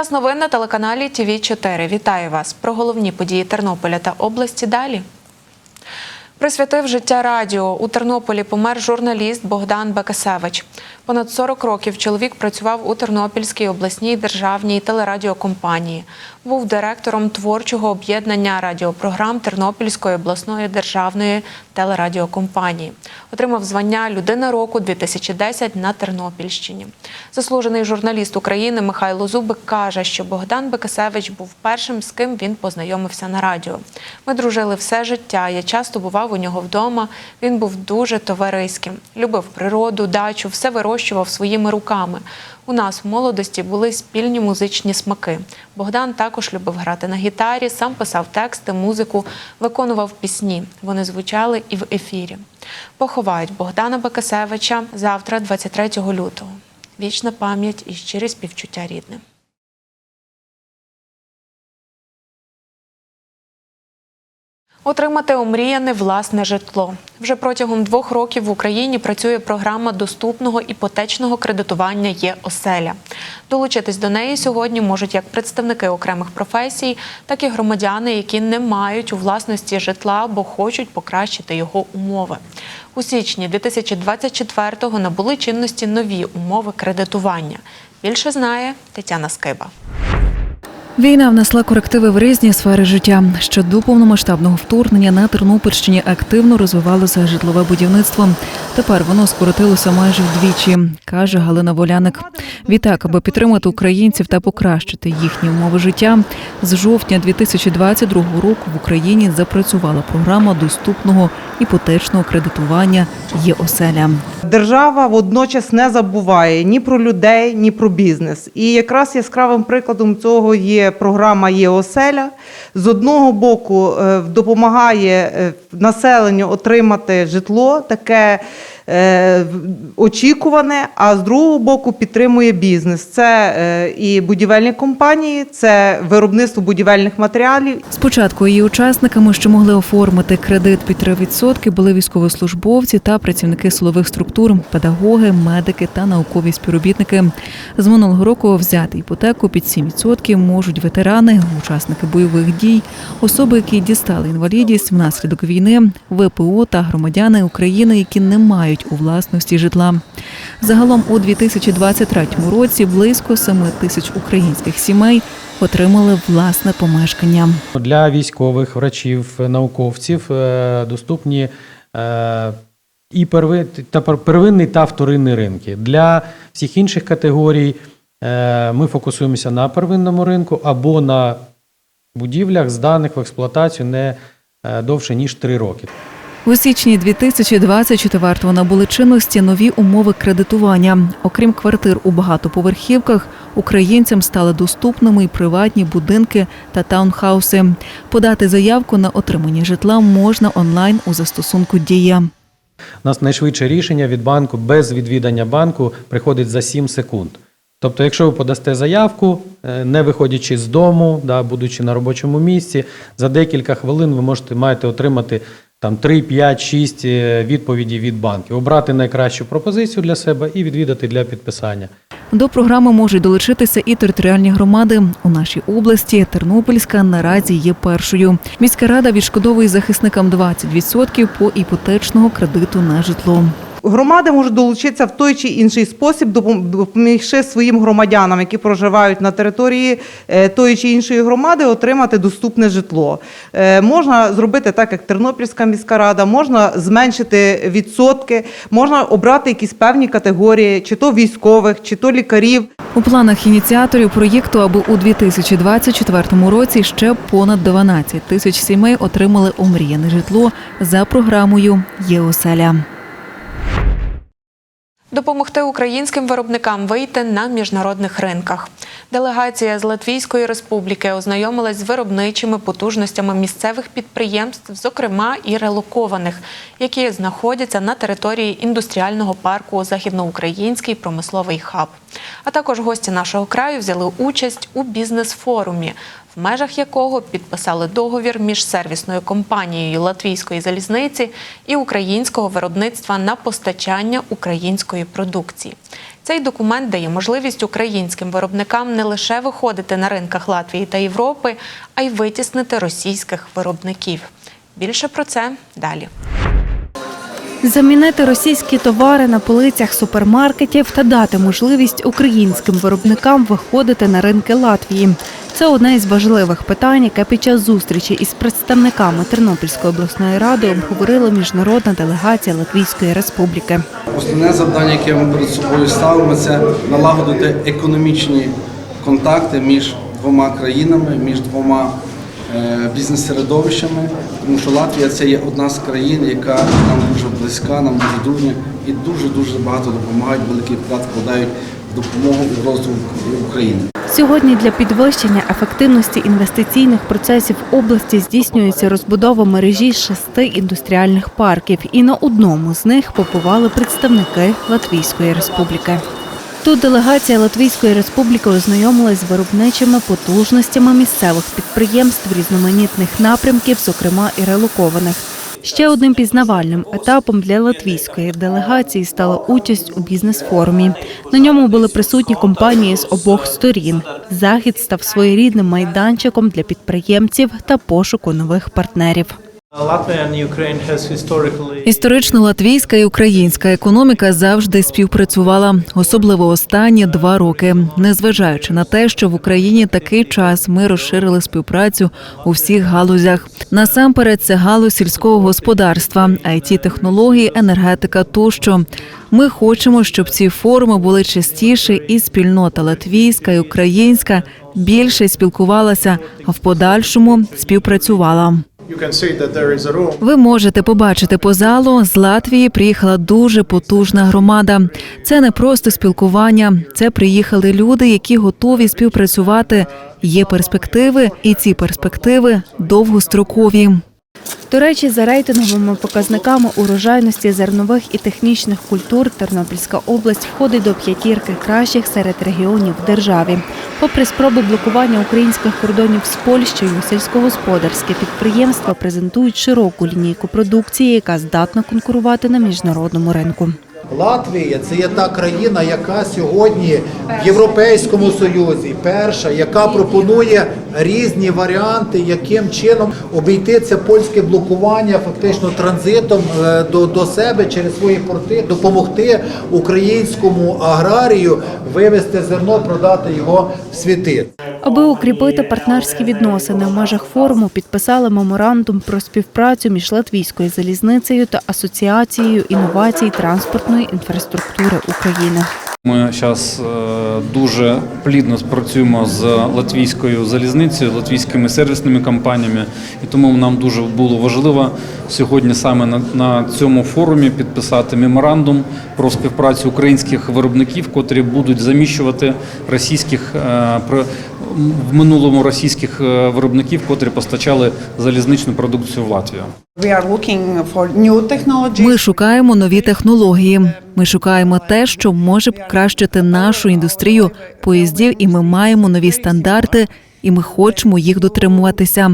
Час новин на телеканалі ТВ 4 Вітаю вас про головні події Тернополя та області. Далі. Присвятив життя радіо. У Тернополі помер журналіст Богдан Бекасевич. Понад 40 років чоловік працював у Тернопільській обласній державній телерадіокомпанії. Був директором творчого об'єднання радіопрограм Тернопільської обласної державної телерадіокомпанії. Отримав звання Людина року 2010 на Тернопільщині. Заслужений журналіст України Михайло Зубик каже, що Богдан Бекасевич був першим, з ким він познайомився на радіо. Ми дружили все життя. Я часто бував у нього вдома. Він був дуже товариським, любив природу, дачу, все вирощував своїми руками. У нас в молодості були спільні музичні смаки. Богдан також любив грати на гітарі, сам писав тексти, музику, виконував пісні. Вони звучали і в ефірі. Поховають Богдана Бекасевича завтра, 23 лютого. Вічна пам'ять і щирі співчуття рідним. Отримати омріяне власне житло. Вже протягом двох років в Україні працює програма доступного іпотечного кредитування є оселя. Долучитись до неї сьогодні можуть як представники окремих професій, так і громадяни, які не мають у власності житла або хочуть покращити його умови. У січні 2024-го набули чинності нові умови кредитування. Більше знає Тетяна Скиба. Війна внесла корективи в різні сфери життя. Ще до повномасштабного вторгнення на Тернопільщині активно розвивалося житлове будівництво. Тепер воно скоротилося майже вдвічі, каже Галина Воляник. Відтак, аби підтримати українців та покращити їхні умови життя, з жовтня 2022 року в Україні запрацювала програма доступного іпотечного кредитування «Є оселя». Держава водночас не забуває ні про людей, ні про бізнес. І якраз яскравим прикладом цього є програма «Є оселя». З одного боку е, допомагає е, населенню отримати житло, таке очікуване, а з другого боку підтримує бізнес. Це е, і будівельні компанії, це виробництво будівельних матеріалів, Спочатку її учасниками, що могли оформити кредит під 3%, були військовослужбовці та працівники силових структур, педагоги, медики та наукові співробітники. З минулого року взяти іпотеку під 7% можуть ветерани, учасники бойових дій, особи, які дістали інвалідність внаслідок війни, ВПО та громадяни України, які не мають у власності житла. Загалом у 2023 році близько 7 тисяч українських сімей отримали власне помешкання. Для військових, врачів, науковців е, доступні е, і первинний та вторинний ринки. Для всіх інших категорій е, ми фокусуємося на первинному ринку або на будівлях, зданих в експлуатацію не довше ніж 3 роки. У січні 2024-го набули чинності нові умови кредитування. Окрім квартир у багатоповерхівках, українцям стали доступними й приватні будинки та таунхауси. Подати заявку на отримання житла можна онлайн у застосунку Дія. У нас найшвидше рішення від банку без відвідання банку приходить за 7 секунд. Тобто, якщо ви подасте заявку, е, не виходячи з дому, да, будучи на робочому місці, за декілька хвилин ви можете маєте отримати там 3, 5, 6 відповіді від банків, обрати найкращу пропозицію для себе і відвідати для підписання. До програми можуть долучитися і територіальні громади. У нашій області Тернопільська наразі є першою. Міська рада відшкодовує захисникам 20% по іпотечного кредиту на житло. Громади можуть долучитися в той чи інший спосіб, допом- допомігши своїм громадянам, які проживають на території е, тої чи іншої громади, отримати доступне житло. Е, Можна зробити так, як Тернопільська міська рада, можна зменшити відсотки, можна обрати якісь певні категорії, чи то військових, чи то лікарів. У планах ініціаторів проєкту, аби у 2024 році ще понад 12 тисяч сімей отримали омріяне житло за програмою «Є оселя». Допомогти українським виробникам вийти на міжнародних ринках. Делегація з Латвійської республіки ознайомилась з виробничими потужностями місцевих підприємств, зокрема і релокованих, які знаходяться на території індустріального парку Західноукраїнський промисловий хаб. А також гості нашого краю взяли участь у бізнес-форумі межах якого підписали договір між сервісною компанією Латвійської залізниці і українського виробництва на постачання української продукції. Цей документ дає можливість українським виробникам не лише виходити на ринках Латвії та Європи, а й витіснити російських виробників. Більше про це далі. Замінити російські товари на полицях супермаркетів та дати можливість українським виробникам виходити на ринки Латвії. Це одне із важливих питань, яке під час зустрічі із представниками Тернопільської обласної ради обговорила міжнародна делегація Латвійської Республіки. Основне завдання, яке ми перед собою ставимо, це налагодити економічні контакти між двома країнами, між двома е, бізнес-середовищами, тому що Латвія це є одна з країн, яка нам дуже близька, нам дуже дружня і дуже дуже багато допомагають, великий вклад вкладають допомогу в розвиток України. Сьогодні для підвищення ефективності інвестиційних процесів області здійснюється розбудова мережі шести індустріальних парків, і на одному з них побували представники Латвійської республіки. Тут делегація Латвійської республіки ознайомилась з виробничими потужностями місцевих підприємств різноманітних напрямків, зокрема і релокованих. Ще одним пізнавальним етапом для латвійської делегації стала участь у бізнес-форумі. На ньому були присутні компанії з обох сторін. Захід став своєрідним майданчиком для підприємців та пошуку нових партнерів. Історично латвійська і українська економіка завжди співпрацювала, особливо останні два роки. Незважаючи на те, що в Україні такий час ми розширили співпрацю у всіх галузях. Насамперед, це галузь сільського господарства, it технології, енергетика тощо. Ми хочемо, щоб ці форуми були частіше, і спільнота латвійська і українська більше спілкувалася, а в подальшому співпрацювала. Ви можете побачити по залу. З Латвії приїхала дуже потужна громада. Це не просто спілкування. Це приїхали люди, які готові співпрацювати. Є перспективи, і ці перспективи довгострокові. До речі, за рейтинговими показниками урожайності зернових і технічних культур Тернопільська область входить до п'ятірки кращих серед регіонів в державі. Попри спроби блокування українських кордонів з Польщею, сільськогосподарські підприємства презентують широку лінійку продукції, яка здатна конкурувати на міжнародному ринку. Латвія це є та країна, яка сьогодні в Європейському Союзі перша, яка пропонує різні варіанти, яким чином обійти це польське блокування фактично транзитом е, до, до себе через свої порти, допомогти українському аграрію вивезти зерно, продати його в світи. Аби укріпити партнерські відносини в межах форуму, підписали меморандум про співпрацю між Латвійською залізницею та Асоціацією інновацій транспортної інфраструктури України. Ми зараз дуже плідно спрацюємо з латвійською залізницею, латвійськими сервісними компаніями, і тому нам дуже було важливо сьогодні саме на, цьому форумі підписати меморандум про співпрацю українських виробників, котрі будуть заміщувати російських е, в минулому російських е, виробників, котрі постачали залізничну продукцію в Латвію. Ми шукаємо нові технології. Ми шукаємо те, що може покращити нашу індустрію поїздів, і ми маємо нові стандарти, і ми хочемо їх дотримуватися.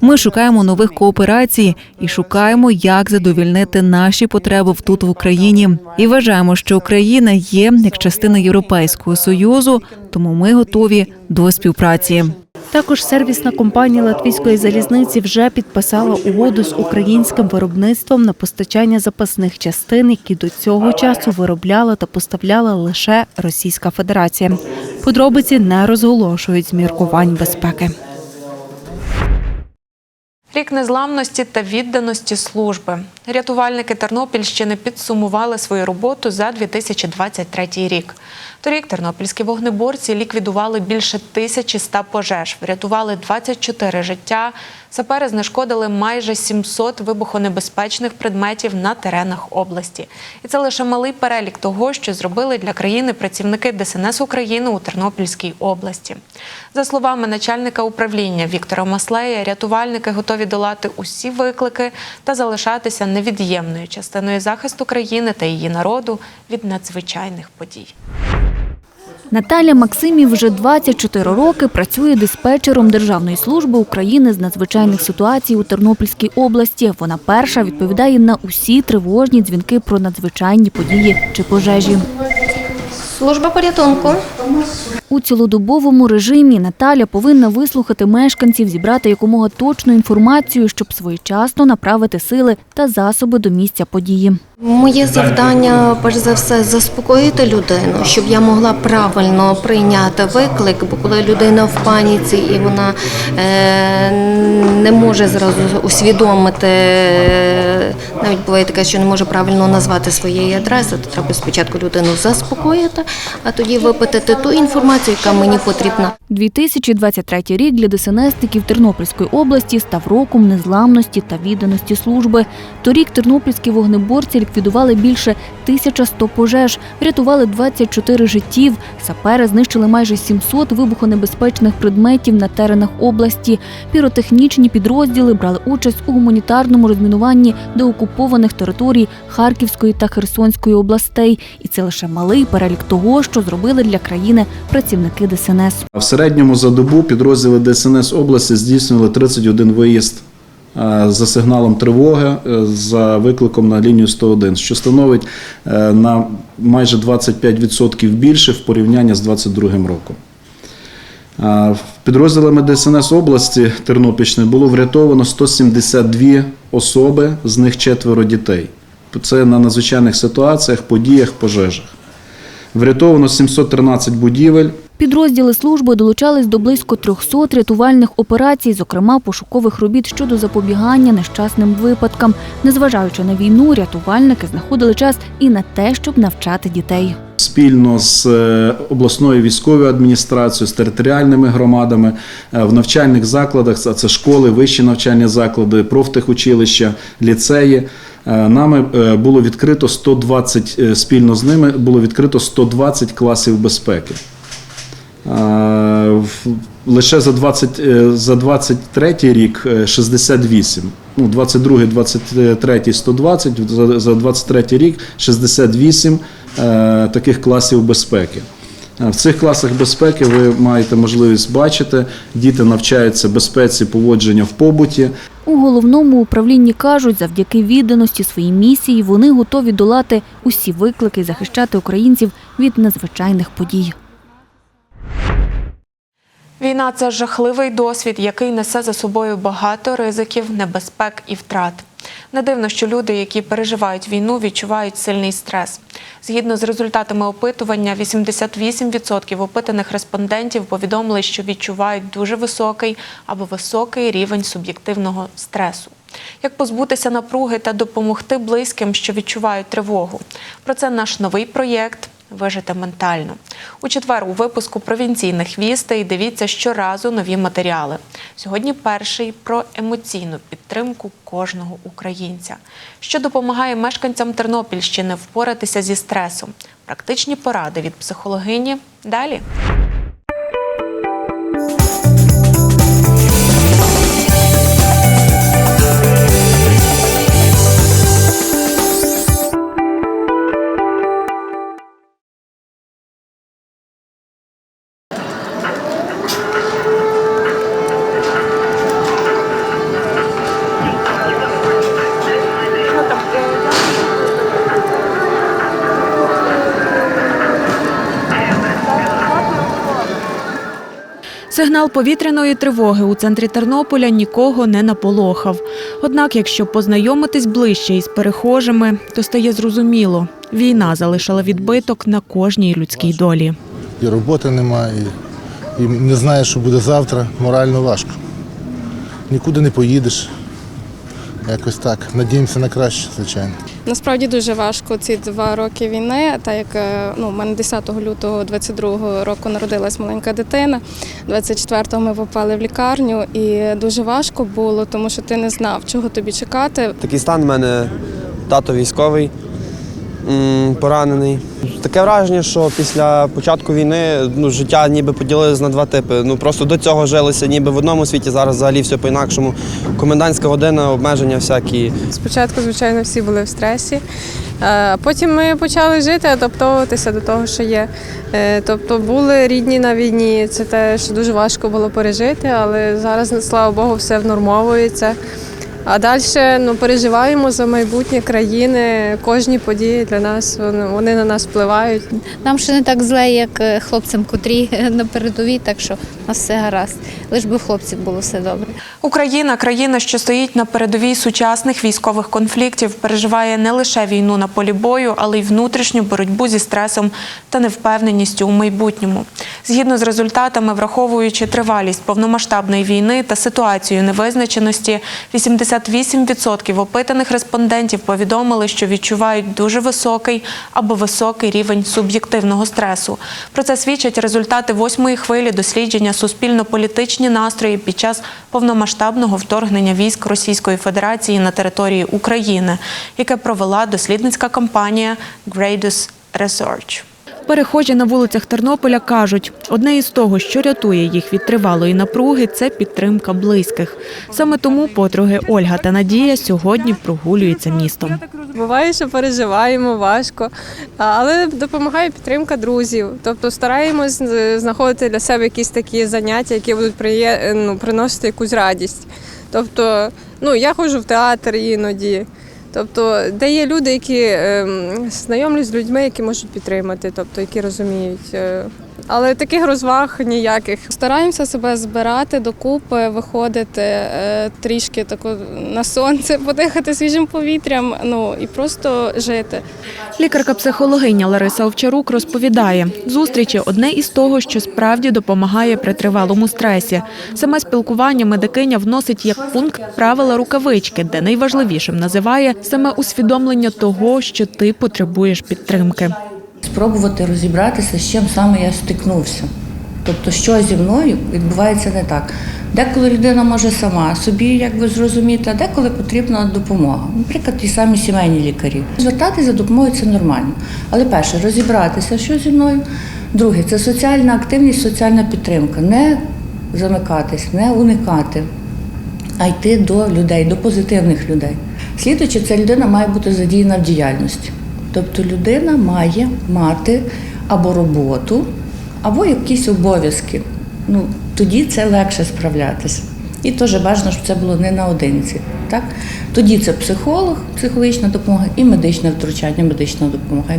Ми шукаємо нових кооперацій і шукаємо, як задовільнити наші потреби тут в Україні. І вважаємо, що Україна є як частина Європейського союзу, тому ми готові до співпраці. Також сервісна компанія Латвійської залізниці вже підписала угоду з українським виробництвом на постачання запасних частин, які до цього часу виробляла та поставляла лише Російська Федерація. Подробиці не розголошують з міркувань безпеки. Рік незламності та відданості служби. Рятувальники Тернопільщини підсумували свою роботу за 2023 рік. Торік тернопільські вогнеборці ліквідували більше 1100 пожеж, врятували 24 життя. Сапери знешкодили майже 700 вибухонебезпечних предметів на теренах області. І це лише малий перелік того, що зробили для країни працівники ДСНС України у Тернопільській області. За словами начальника управління Віктора Маслея, рятувальники готові долати усі виклики та залишатися невід'ємною частиною захисту країни та її народу від надзвичайних подій. Наталя Максимів вже 24 роки працює диспетчером Державної служби України з надзвичайних ситуацій у Тернопільській області. Вона перша відповідає на усі тривожні дзвінки про надзвичайні події чи пожежі. Служба порятунку. У цілодобовому режимі Наталя повинна вислухати мешканців, зібрати якомога точну інформацію, щоб своєчасно направити сили та засоби до місця події. Моє завдання, перш за все, заспокоїти людину, щоб я могла правильно прийняти виклик, бо коли людина в паніці і вона е, не може зразу усвідомити, навіть буває таке, що не може правильно назвати своєї адреси, то треба спочатку людину заспокоїти, а тоді випитати ту інформацію, яка мені потрібна. 2023 рік для ДСНСників Тернопільської області став роком незламності та відданості служби. Торік тернопільські вогнеборці ліквідували більше 1100 пожеж, врятували 24 життів. Сапери знищили майже 700 вибухонебезпечних предметів на теренах області. Піротехнічні підрозділи брали участь у гуманітарному розмінуванні деокупованих територій Харківської та Херсонської областей. І це лише малий перелік того, що зробили для країни працівники ДСНС. В середньому за добу підрозділи ДСНС області здійснювали 31 виїзд е, за сигналом тривоги е, за викликом на лінію 101, що становить е, на майже 25% більше в порівнянні з 2022 роком. Підрозділами ДСНС області Тернопільщини було врятовано 172 особи, з них четверо дітей. Це на надзвичайних ситуаціях, подіях, пожежах. Врятовано 713 будівель, Підрозділи служби долучались до близько 300 рятувальних операцій, зокрема пошукових робіт щодо запобігання нещасним випадкам. Незважаючи на війну, рятувальники знаходили час і на те, щоб навчати дітей. спільно з е, обласною військовою адміністрацією, з територіальними громадами е, в навчальних закладах, а це школи, вищі навчальні заклади, профтехучилища, ліцеї. Е, Нами е, було відкрито 120, е, спільно з ними було відкрито 120 класів безпеки. Лише за 20, е, за 23 рік е, 68. Ну, 22, 23 120, за- за 23 рік 68 е, таких класів безпеки. В цих класах безпеки ви маєте можливість бачити, діти навчаються безпеці поводження в побуті, У головному управлінні кажуть, завдяки відданості своїй місії вони готові долати усі виклики захищати українців від надзвичайних подій. Війна це жахливий досвід, який несе за собою багато ризиків, небезпек і втрат. Не дивно, що люди, які переживають війну, відчувають сильний стрес. Згідно з результатами опитування, 88% опитаних респондентів повідомили, що відчувають дуже високий або високий рівень суб'єктивного стресу. Як позбутися напруги та допомогти близьким, що відчувають тривогу? Про це наш новий проєкт Вижити ментально. У четвер у випуску провінційних вістей дивіться щоразу нові матеріали. Сьогодні перший про емоційну підтримку кожного українця, що допомагає мешканцям Тернопільщини впоратися зі стресом. Практичні поради від психологині. Далі. Сигнал повітряної тривоги у центрі Тернополя нікого не наполохав. Однак, якщо познайомитись ближче із перехожими, то стає зрозуміло, війна залишила відбиток на кожній людській долі. і роботи немає, і, і не знаєш, що буде завтра. Морально важко. Нікуди не поїдеш. Якось так. Надіємося на краще, звичайно. Насправді дуже важко ці два роки війни, так як е, ну, у мене 10 лютого 22 року народилась маленька дитина. 24-го ми попали в лікарню, і дуже важко було, тому що ти не знав, чого тобі чекати. Такий стан в мене тато військовий. Поранений. Таке враження, що після початку війни ну, життя ніби поділилось на два типи. Ну просто до цього жилося ніби в одному світі, зараз взагалі все по-інакшому. Комендантська година, обмеження всякі. Спочатку, звичайно, всі були в стресі. Е, Потім ми почали жити, адаптовуватися до того, що є. Е, Тобто були рідні на війні. Це те, що дуже важко було пережити, але зараз, слава Богу, все внормовується. А далі ну, переживаємо за майбутнє країни. Кожні події для нас вони, вони на нас впливають. Нам ще не так зле, як е, хлопцям, котрі на передовій, так що у нас все гаразд. Лиш би хлопців було все добре. Україна, країна, що стоїть на передовій сучасних військових конфліктів, переживає не лише війну на полі бою, але й внутрішню боротьбу зі стресом та невпевненістю у майбутньому. Згідно з результатами, враховуючи тривалість повномасштабної війни та ситуацію невизначеності, 88% опитаних респондентів повідомили, що відчувають дуже високий або високий рівень суб'єктивного стресу. Про це свідчать результати восьмої хвилі дослідження суспільно-політичні настрої під час повномасштабного вторгнення військ Російської Федерації на території України, яке провела дослідницька компанія Gradus Research. Перехожі на вулицях Тернополя кажуть, одне із того, що рятує їх від тривалої напруги, це підтримка близьких. Саме тому подруги Ольга та Надія сьогодні прогулюються містом. Буває, що переживаємо важко, але допомагає підтримка друзів. Тобто стараємось е, знаходити для себе якісь такі заняття, які будуть ну, приносити якусь радість. Тобто, ну я ходжу в театр іноді. Тобто, де є люди, які ем, знайомлюсь з людьми, які можуть підтримати, тобто які розуміють. Але таких розваг ніяких. Стараємося себе збирати докупи, виходити е, трішки тако на сонце, подихати свіжим повітрям, ну і просто жити. Лікарка-психологиня Лариса Овчарук розповідає, зустрічі одне із того, що справді допомагає при тривалому стресі. Саме спілкування медикиня вносить як пункт правила рукавички, де найважливішим називає саме усвідомлення того, що ти потребуєш підтримки. Спробувати розібратися, з чим саме я стикнувся. Тобто, що зі мною відбувається не так. Деколи людина може сама собі якби зрозуміти, а деколи потрібна допомога. Наприклад, ті самі сімейні лікарі. Звертатися за допомогою це нормально. Але перше, розібратися, що зі мною. Друге, це соціальна активність, соціальна підтримка. Не замикатись, не уникати, а йти до людей, до позитивних людей. Слідуючи, ця людина має бути задіяна в діяльності. Тобто людина має мати або роботу, або якісь обов'язки. Ну, тоді це легше справлятися. І теж бажано, щоб це було не наодинці. Так? Тоді це психолог, психологічна допомога і медичне втручання, медична допомога.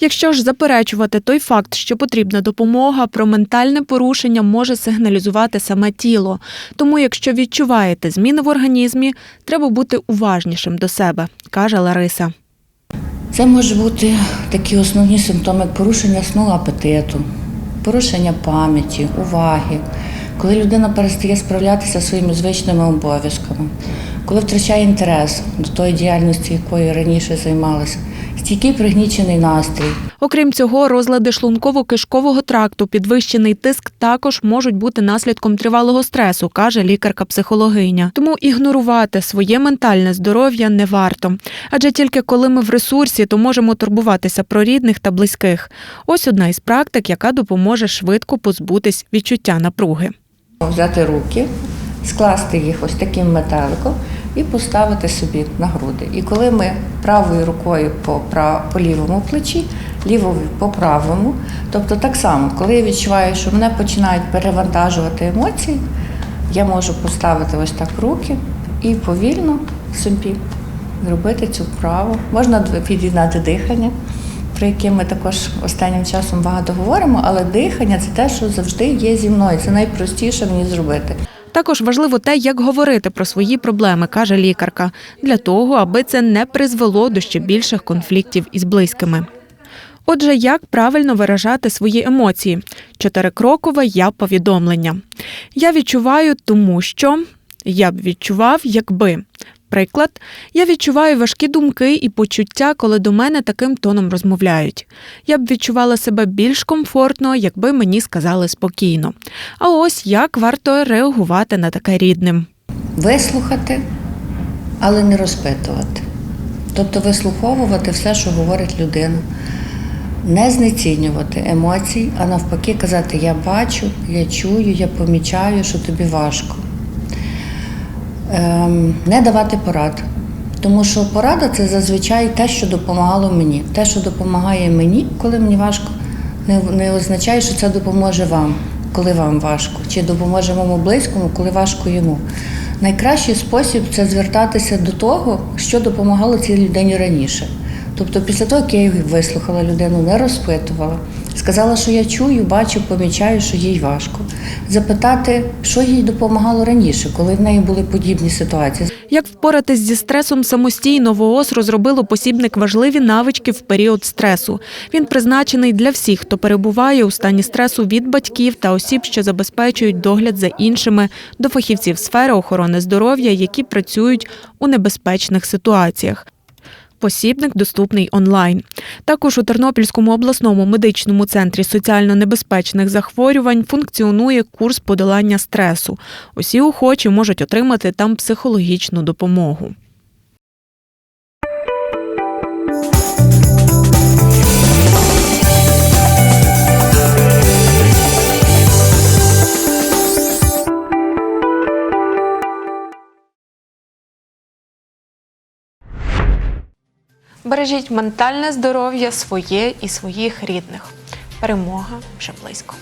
Якщо ж заперечувати той факт, що потрібна допомога, про ментальне порушення може сигналізувати саме тіло. Тому, якщо відчуваєте зміни в організмі, треба бути уважнішим до себе, каже Лариса. Це може бути такі основні симптоми порушення сну апетиту, порушення пам'яті, уваги, коли людина перестає справлятися своїми звичними обов'язками, коли втрачає інтерес до тої діяльності, якою раніше займалася, стійкий пригнічений настрій. Окрім цього, розлади шлунково-кишкового тракту, підвищений тиск також можуть бути наслідком тривалого стресу, каже лікарка-психологиня. Тому ігнорувати своє ментальне здоров'я не варто. Адже тільки коли ми в ресурсі, то можемо турбуватися про рідних та близьких. Ось одна із практик, яка допоможе швидко позбутись відчуття напруги. Взяти руки, скласти їх ось таким метеликом і поставити собі на груди. І коли ми правою рукою по, по лівому плечі, лівою по правому, тобто так само, коли я відчуваю, що мене починають перевантажувати емоції, я можу поставити ось так руки і повільно собі зробити цю вправу. Можна під'єднати дихання, про яке ми також останнім часом багато говоримо, але дихання це те, що завжди є зі мною. Це найпростіше мені зробити. Також важливо те, як говорити про свої проблеми, каже лікарка, для того, аби це не призвело до ще більших конфліктів із близькими. Отже, як правильно виражати свої емоції? Чотирикрокове я повідомлення. Я відчуваю, тому що я б відчував, якби. Приклад, я відчуваю важкі думки і почуття, коли до мене таким тоном розмовляють. Я б відчувала себе більш комфортно, якби мені сказали спокійно. А ось як варто реагувати на таке рідним. Вислухати, але не розпитувати. Тобто вислуховувати все, що говорить людина, не знецінювати емоцій, а навпаки казати Я бачу, я чую, я помічаю, що тобі важко. Ем, не давати порад. Тому що порада це зазвичай те, що допомагало мені. Те, що допомагає мені, коли мені важко, не, означає, що це допоможе вам, коли вам важко, чи допоможе моєму близькому, коли важко йому. Найкращий спосіб це звертатися до того, що допомагало цій людині раніше. Тобто, після того, як я її вислухала людину, не розпитувала, сказала, що я чую, бачу, помічаю, що їй важко. Запитати, що їй допомагало раніше, коли в неї були подібні ситуації. Як впоратись зі стресом самостійно, ВООЗ розробило посібник важливі навички в період стресу. Він призначений для всіх, хто перебуває у стані стресу від батьків та осіб, що забезпечують догляд за іншими, до фахівців сфери охорони здоров'я, які працюють у небезпечних ситуаціях. Посібник доступний онлайн. Також у Тернопільському обласному медичному центрі соціально небезпечних захворювань функціонує курс подолання стресу. Усі охочі можуть отримати там психологічну допомогу. Бережіть ментальне здоров'я своє і своїх рідних. Перемога вже близько.